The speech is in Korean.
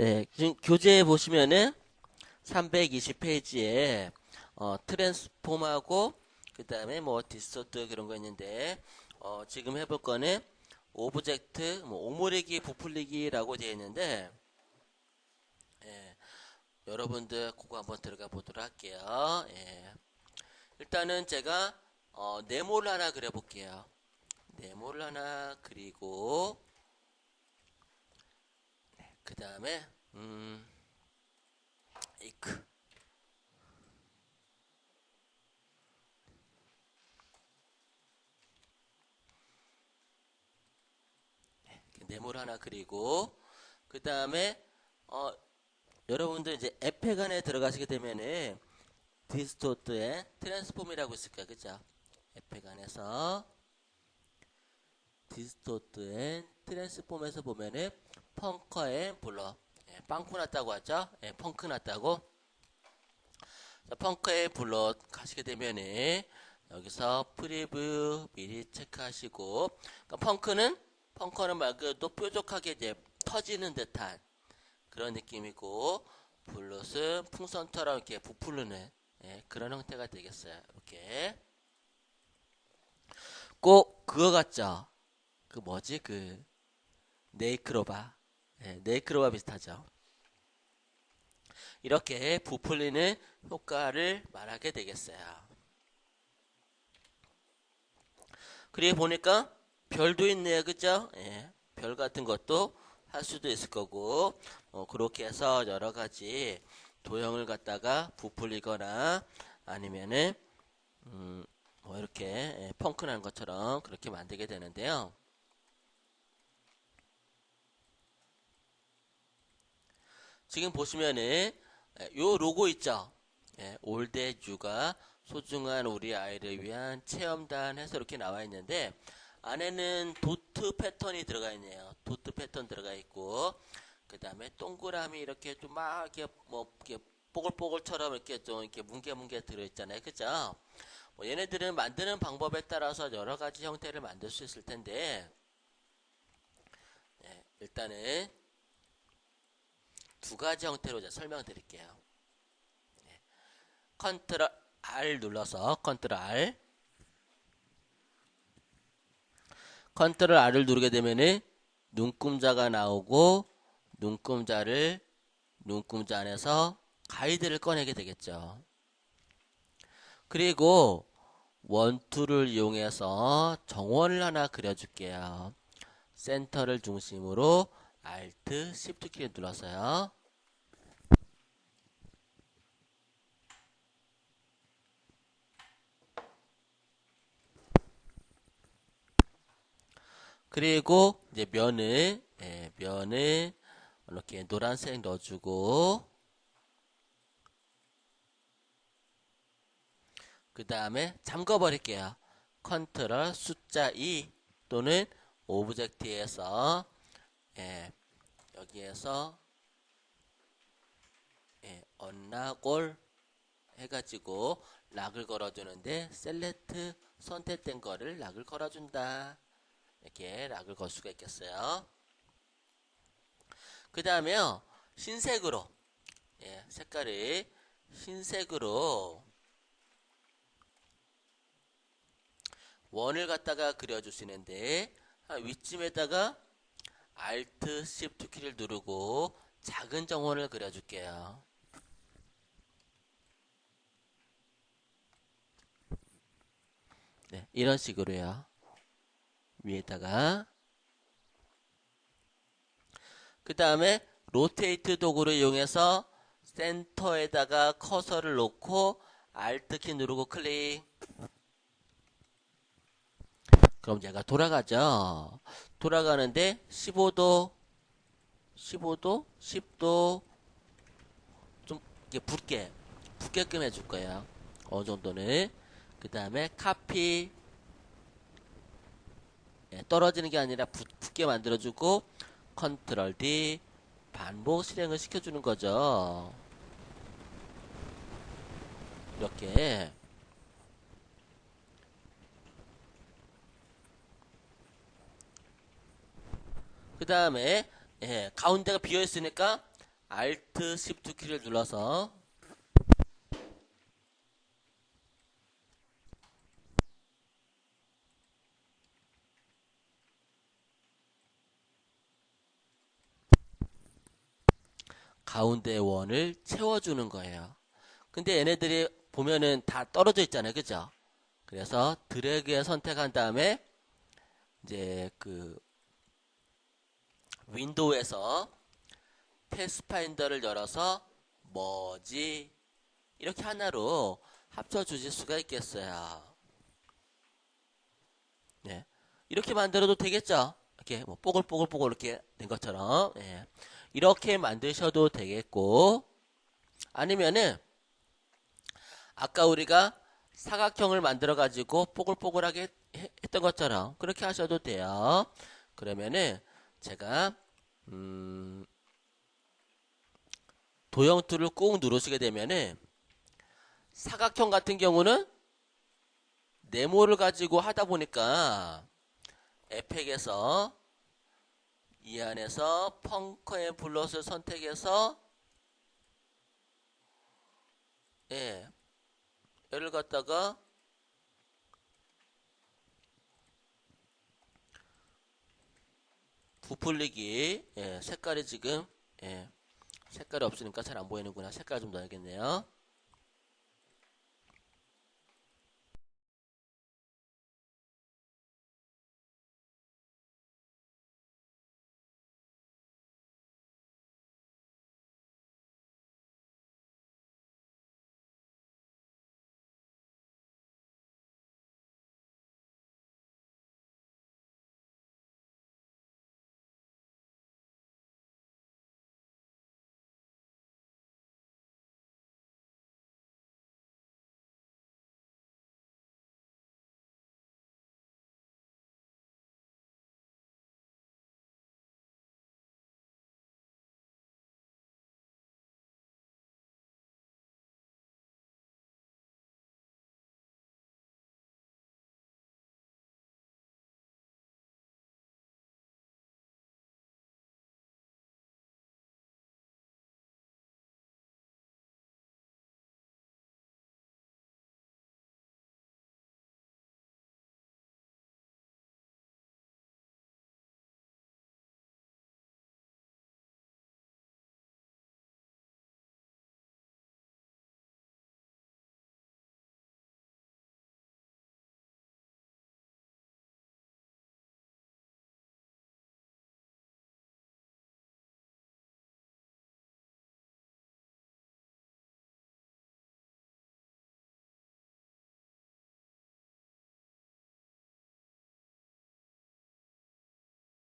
네, 지금 교재에 보시면은 320페이지에 어, 트랜스폼하고 그 다음에 뭐 디스토트 그런 거 있는데 어, 지금 해볼 거는 오브젝트 뭐 오므리기 부풀리기라고 되어 있는데 예, 여러분들 그거 한번 들어가 보도록 할게요. 예. 일단은 제가 어, 네모를 하나 그려볼게요. 네모를 하나 그리고 그 다음에 음, 이크 네모를 하나 그리고 그 다음에 어, 여러분들 이제 에페간에 들어가시게 되면은 디스토트의 트랜스폼이라고 있을까 그죠? 에페간에서 디스토트의 트랜스폼에서 보면은 펑커의 블러 예, 빵꾸 났다고 하죠? 예, 펑크 났다고 자, 펑크의 블러 가시게 되면은 여기서 프리뷰 미리 체크하시고 그러니까 펑크는 펑커는 말 그대로 뾰족하게 이제 터지는 듯한 그런 느낌이고 블롯은 풍선처럼 이렇게 부풀르는 예, 그런 형태가 되겠어요. 이렇게 꼭 그거 같죠? 그 뭐지 그 네이크로바 예, 네이크로바 비슷하죠? 이렇게 부풀리는 효과를 말하게 되겠어요. 그리고 보니까 별도 있네요. 그죠? 예, 별 같은 것도 할 수도 있을 거고 어, 그렇게 해서 여러 가지 도형을 갖다가 부풀리거나 아니면은 음, 뭐 이렇게 예, 펑크난 것처럼 그렇게 만들게 되는데요. 지금 보시면은 예, 요 로고 있죠? 예, 올대주가 소중한 우리 아이를 위한 체험단 해서 이렇게 나와 있는데 안에는 도트 패턴이 들어가 있네요. 도트 패턴 들어가 있고 그 다음에 동그라미 이렇게 좀 막 이렇게 뭐 이렇게 뽀글뽀글처럼 이렇게 좀 이렇게 뭉게뭉게 들어있잖아요. 그죠? 뭐 얘네들은 만드는 방법에 따라서 여러 가지 형태를 만들 수 있을 텐데 네, 일단은 두 가지 형태로 설명드릴게요. 네, 컨트롤 R 눌러서 컨트롤 R 컨트롤 R을 누르게 되면은 눈금자가 나오고 눈금자를 눈금자 안에서 가이드를 꺼내게 되겠죠. 그리고 원투를 이용해서 정원을 하나 그려줄게요. 센터를 중심으로 Alt, Shift 키를 눌러서요. 그리고 이제 면을 예, 면을 이렇게 노란색 넣어주고 그 다음에 잠궈 버릴게요. 컨트롤 숫자 2 또는 오브젝트에서 예, 여기에서 예, 언락골 해가지고 락을 걸어주는데 셀렉트 선택된 거를 락을 걸어준다. 이렇게 락을 걸 수가 있겠어요. 그 다음에요. 흰색으로 예, 색깔을 흰색으로 원을 갖다가 그려주시는데 위쯤에다가 Alt Shift 키를 누르고 작은 정원을 그려줄게요. 네, 이런 식으로요. 위에다가 그 다음에 로테이트 도구를 이용해서 센터에다가 커서를 놓고 Alt키 누르고 클릭 그럼 얘가 돌아가죠. 돌아가는데 15도 15도 10도 좀 이렇게 붉게 붉게끔 해줄 거예요. 어느 정도는. 그 다음에 카피. 예, 떨어지는 게 아니라 붙, 붙게 만들어주고 컨트롤 D 반복 실행을 시켜주는 거죠. 이렇게 그 다음에 예, 가운데가 비어 있으니까 Alt Shift 키를 눌러서 가운데 원을 채워주는 거예요. 근데 얘네들이 보면은 다 떨어져 있잖아요. 그죠? 그래서 드래그에 선택한 다음에 이제 그 윈도우에서 패스파인더를 열어서 뭐지? 이렇게 하나로 합쳐 주실 수가 있겠어요. 네. 이렇게 만들어도 되겠죠? 이렇게 뭐 뽀글뽀글뽀글 이렇게 된 것처럼. 예. 이렇게 만드셔도 되겠고 아니면은 아까 우리가 사각형을 만들어 가지고 뽀글뽀글하게 했던 것처럼 그렇게 하셔도 돼요. 그러면은 제가 음 도형 툴을 꾹 누르시게 되면은 사각형 같은 경우는 네모를 가지고 하다 보니까 에펙에서 이 안에서 펑커 앤 블롯을 선택해서 예 얘를 갖다가 부풀리기. 예, 색깔이 지금 예, 색깔이 없으니까 잘 안 보이는구나. 색깔 좀 넣어야겠네요